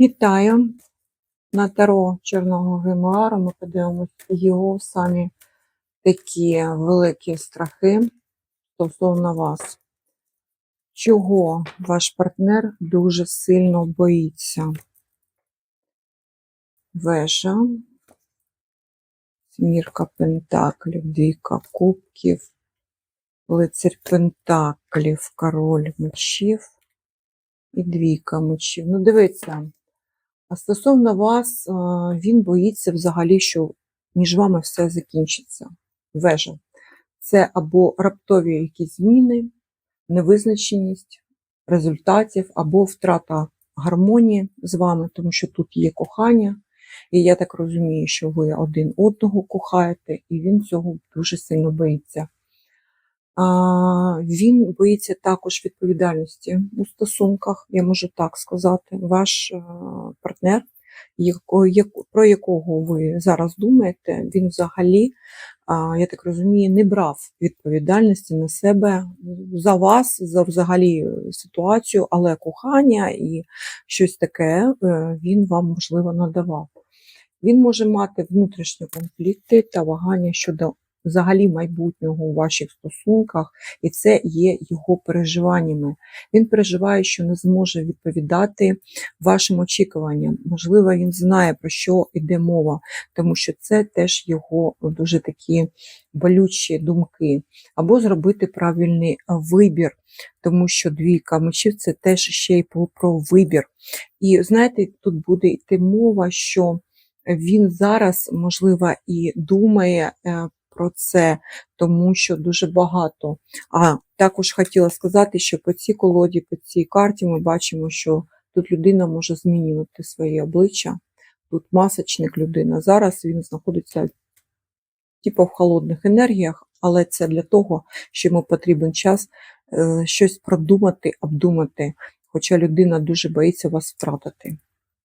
Вітаю на Таро Чорного гримуару. Ми подивимося його самі такі великі страхи стосовно вас. Чого ваш партнер дуже сильно боїться? Вежа, Мірка Пентаклів, Двійка Кубків, Лицарь Пентаклів, Король мечів і двійка мечів. Ну, дивіться, а стосовно вас, він боїться взагалі, що між вами все закінчиться. Вежа. Це або раптові якісь зміни, невизначеність результатів, або втрата гармонії з вами, тому що тут є кохання. І я так розумію, що ви один одного кохаєте, і він цього дуже сильно боїться. Він боїться також відповідальності у стосунках, я можу так сказати. Ваш е, партнер, про якого ви зараз думаєте, він взагалі, я так розумію, не брав відповідальності на себе за вас, за взагалі ситуацію, але кохання і щось таке е, він вам, можливо, надавав. Він може мати внутрішні конфлікти та вагання щодо взагалі майбутнього у ваших стосунках, і це є його переживаннями. Він переживає, що не зможе відповідати вашим очікуванням. Можливо, він знає, про що йде мова, тому що це теж його дуже такі болючі думки. Або зробити правильний вибір, тому що двійка мечів це теж ще й про- про вибір. І знаєте, тут буде йти мова, що він зараз, можливо, і думає е, про це, тому що дуже багато. А також хотіла сказати, що по цій колоді, по цій карті ми бачимо, що тут людина може змінювати своє обличчя. Тут масочник людина. Зараз він знаходиться типу в холодних енергіях, але це для того, що йому потрібен час е, щось продумати, обдумати. Хоча людина дуже боїться вас втратити.